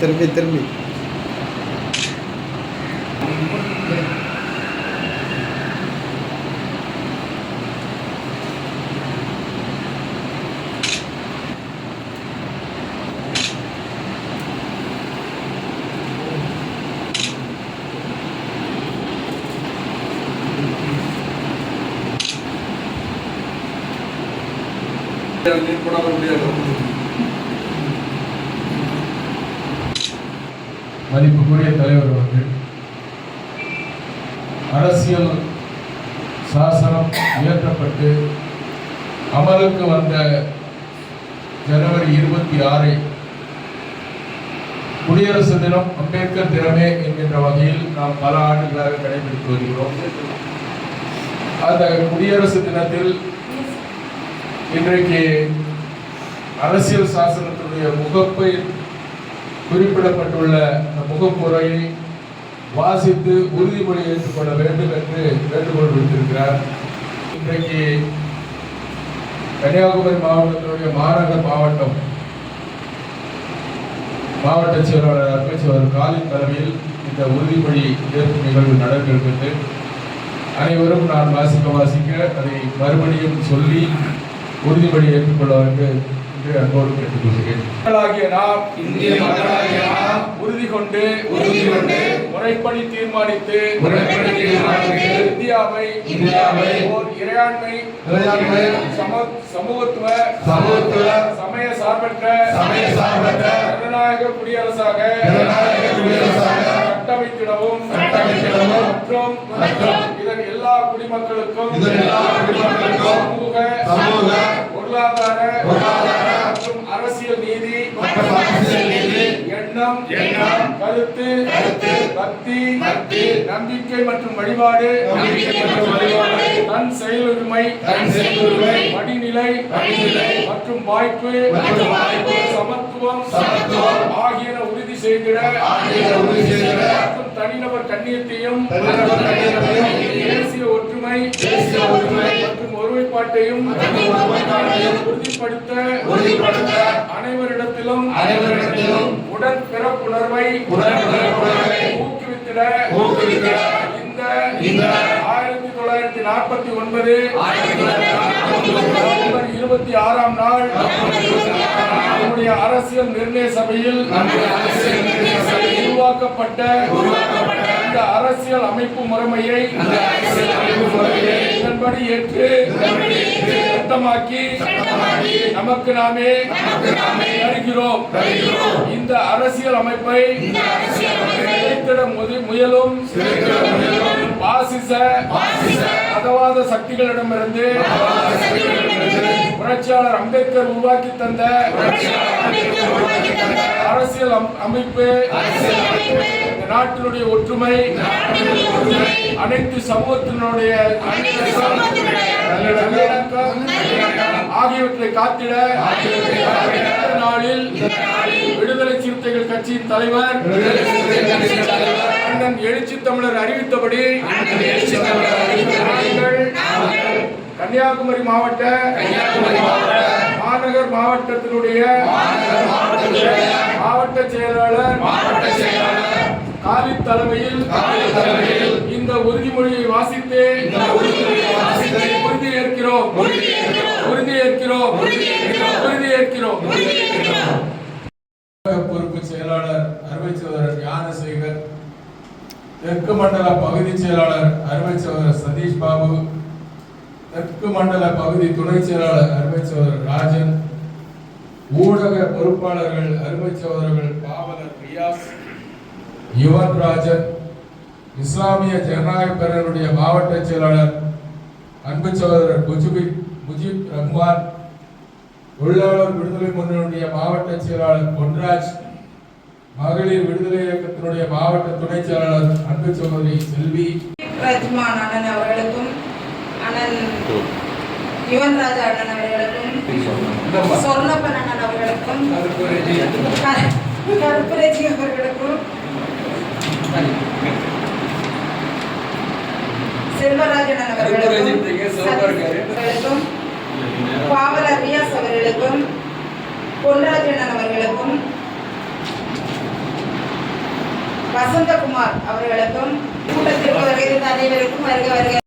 திரும்பி திரும்பி நீட் முடியாது மதிப்புக்குரிய தலைவர் அவர்கள் அரசியல் சாசனம் இயற்றப்பட்டு அமலுக்கு வந்த ஜனவரி இருபத்தி ஆறை குடியரசு தினம் அம்பேத்கர் தினமே என்கின்ற வகையில் நாம் பல ஆண்டுகளாக கடைபிடித்து வருகிறோம். அந்த குடியரசு தினத்தில் இன்றைக்கு அரசியல் சாசனத்தினுடைய முகப்பை குறிப்பிடப்பட்டுள்ள அந்த முகப்புரையை வாசித்து உறுதிமொழி ஏற்றுக்கொள்ள வேண்டும் என்று வேண்டுகோள் விடுத்திருக்கிறார். இன்றைக்கு கன்னியாகுமரி மாவட்டத்தினுடைய மாநகர் மாவட்டம் மாவட்ட செயலாளர் அற்பேச்சவர் காலின் தலைமையில் இந்த உறுதிமொழி ஏற்பு நிகழ்வு நடந்திருக்கிறது அனைவரும் நான் வாசிக்க வாசிக்க அதை மறுபடியும் சொல்லி உறுதிமொழி ஏற்றுக்கொள்ள வேண்டும் என்று அன்போடு கேட்டுக்கொள்கிறேன் மக்களாகிய நாம் இந்திய மக்களாகிய நாம் உறுதி கொண்டு உறுதி கொண்டு முறைப்படி தீர்மானித்து முறைப்படி தீர்மானித்து இந்தியாவை இந்தியாவை ஓர் இறையாண்மை இறையாண்மை, சம சமூகத்துவ சமூகத்துவ, சமய சார்பற்ற சமய சார்பற்ற, ஜனநாயக குடியரசாக ஜனநாயக குடியரசாக கட்டமைத்திடவும் கட்டமைத்திடவும் மற்றும் இதன் எல்லா குடிமக்களுக்கும் இதன் எல்லா குடிமக்களுக்கும் சமூக பொருளாதார மற்றும் அரசியல் நீதி, எண்ணம் எண்ணம், கருத்து பக்தி பக்தி, நம்பிக்கை மற்றும் வழிபாடு தன் செயலுரிமை படிநிலை மற்றும் வாய்ப்பு சமத்துவம் ஆகியன உறுதி செய்திட மற்றும் தனிநபர் கண்ணியத்தையும், தேசிய ஒற்றுமை ஒருமைப்பாட்டையும் உறுதிப்படுத்த உறுதிப்படுத்த, அனைவரிடத்திலும் அனைவரிடத்திலும் உடன் பிறப்புணர்வை ஊக்குவித்திட ஊக்குவித்திட, இந்த இந்த ஆயிரத்தி தொள்ளாயிரத்தி நாற்பத்தி ஒன்பது நவம்பர் இருபத்தி ஆறாம் நாள் நம்முடைய அரசியல் நிர்ணய சபையில் உருவாக்கப்பட்ட உருவாக்கப்பட்ட இந்த அரசியல் அமைப்பு முறைமையை அந்த அரசியல் அமைப்பு முறையை இதன்படி ஏற்று சட்டமாக்கி நமக்கு நாமே தருகிறோம். இந்த அரசியல் அமைப்பை முயலும் பாசிச மதவாத சக்திகளிடமிருந்து புரட்சியாளர் அம்பேத்கர் உருவாக்கி தந்த அரசியல் அம்- அமைப்பு நாட்டினுடைய ஒற்றுமை அனைத்து சமூகத்தினுடைய ஆகியவற்றை காத்திட நாளில் விடுதலை சிறுத்தைகள் கட்சியின் தலைவர் அண்ணன் எழுச்சி தமிழர் அறிவித்தபடி கன்னியாகுமரி மாவட்ட மாநகர் மாவட்டத்தினுடைய மாவட்ட செயலாளர் மாவட்ட செயலாளர் காலித் தலைமையில் இந்த உறுதிமொழியை வாசித்து இந்த உறுதிமொழியை வாசித்து உறுதியேற்கிறோம். உறுதியேற்கிறோம். உறுதியேற்கிறோம். பொறுப்பு செயலாளர் அறுவை சகோதரர் ஞானசேகர் தெற்கு மண்டல பகுதி செயலாளர் அறுவை சகோதரர் சதீஷ் பாபு தெற்கு மண்டல பகுதி துணை செயலாளர் அறுவை சகோதரர் ராஜன் ஊடக பொறுப்பாளர்கள் அறுவை சகோதரர்கள் பாவலர் ரியாஸ் யுவன் ராஜன் இஸ்லாமிய ஜனநாயக பேரனுடைய மாவட்ட செயலாளர் அன்பு சகோதரர் முஜிபிக் முஜிப் ரஹ்மான் தொழிலாளர் விடுதலை முன்னணியுடைய மாவட்ட செயலாளர் பொன்ராஜ் மகளிர் விடுதலை இயக்கத்தினுடைய மாவட்ட துணை செயலாளர் அன்பு சகோதரி செல்வி. ரஜ்மான் அண்ணன் அவர்களுக்கும் அண்ணன் யுவன்ராஜ் அண்ணன் அவர்களுக்கும் சொர்ணப்பன் அண்ணன் அவர்களுக்கும் கருப்பரேஜி அவர்களுக்கும் செல்வராஜன் அவர்களுக்கும் அவர்களுக்கும் பாவலர் அவர்களுக்கும் பொன்ராஜன் அவர்களுக்கும் வசந்தகுமார் அவர்களுக்கும் கூட்டத்திற்கு வருகிற அனைவருக்கும் வருக வருக.